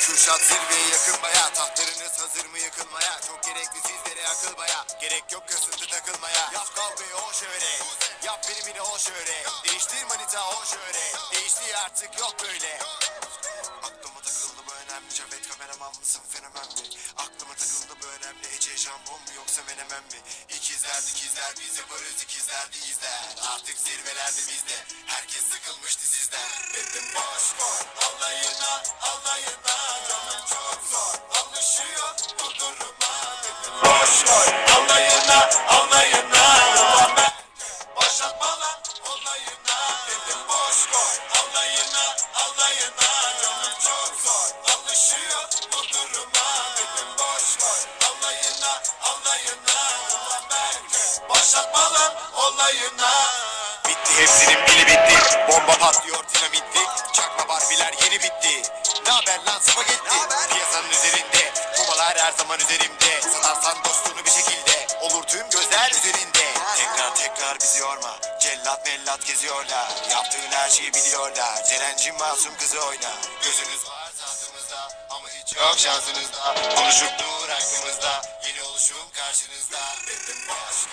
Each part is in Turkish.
Kürşat zirveye yakın baya Tahtlarınız hazır mı yıkılmaya? Çok gerekli sizlere akıl baya Gerek yok kasıntı takılmaya. Yap kavgayı hoş öyle Yap benim yine hoş öyle Değiştir manita hoş öyle Değiştiği artık yok böyle. Aklıma takıldı bu önemli. Cevdet kameraman mısın fenomen mi? Aklıma takıldı bu önemli. Ece jambon mu yoksa menemen mi? İkizler dikizler biz yaparız ikizler de. İzler Artık zirvelerde bizde. Herkes sıkılmıştı sizden. Dedim boş boş Alayına alayına. Canım çok zor Alışıyor bu duruma. Dedim boş boş Alayına alayına. Başlatma lan olayına. Dedim boş boş Alayına alayına. Canım çok zor Alışıyor bu duruma Olayına. Bitti hepsinin bili bitti. Bomba patlıyor dinamitti. Çakma barbiler yeni bitti. Ne haber lan spagetti? Piyasanın üzerinde Kumalar her zaman üzerimde. Satarsan dostunu bir şekilde Olur tüm gözler üzerinde. Tekrar tekrar bizi yorma. Cellat mellat geziyorlar. Yaptığın her şeyi biliyorlar. Ceren'cim masum kızı oyna. Gözünüz var tahtımızda Ama hiç yok şansınızda. Konuşup dur aklımızda. Yeni oluşum karşınızda. Dedim boş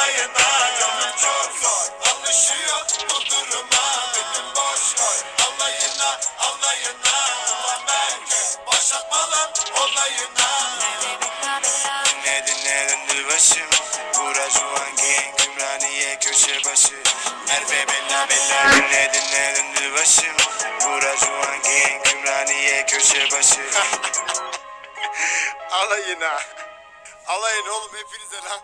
Alayına alayına Canım çok zor. Alışıyor bu duruma Dedim boş boş Alayına alayına Ulan bence Başlatma lan olayına. Dinle dinle döndür başım Bura Juan Gang Ümraniye köşe başı. Merve bella bella. Dinle dinle döndür başım Bura Juan Gang Ümraniye köşe başı. Alayına. Alayın oğlum hepinize lan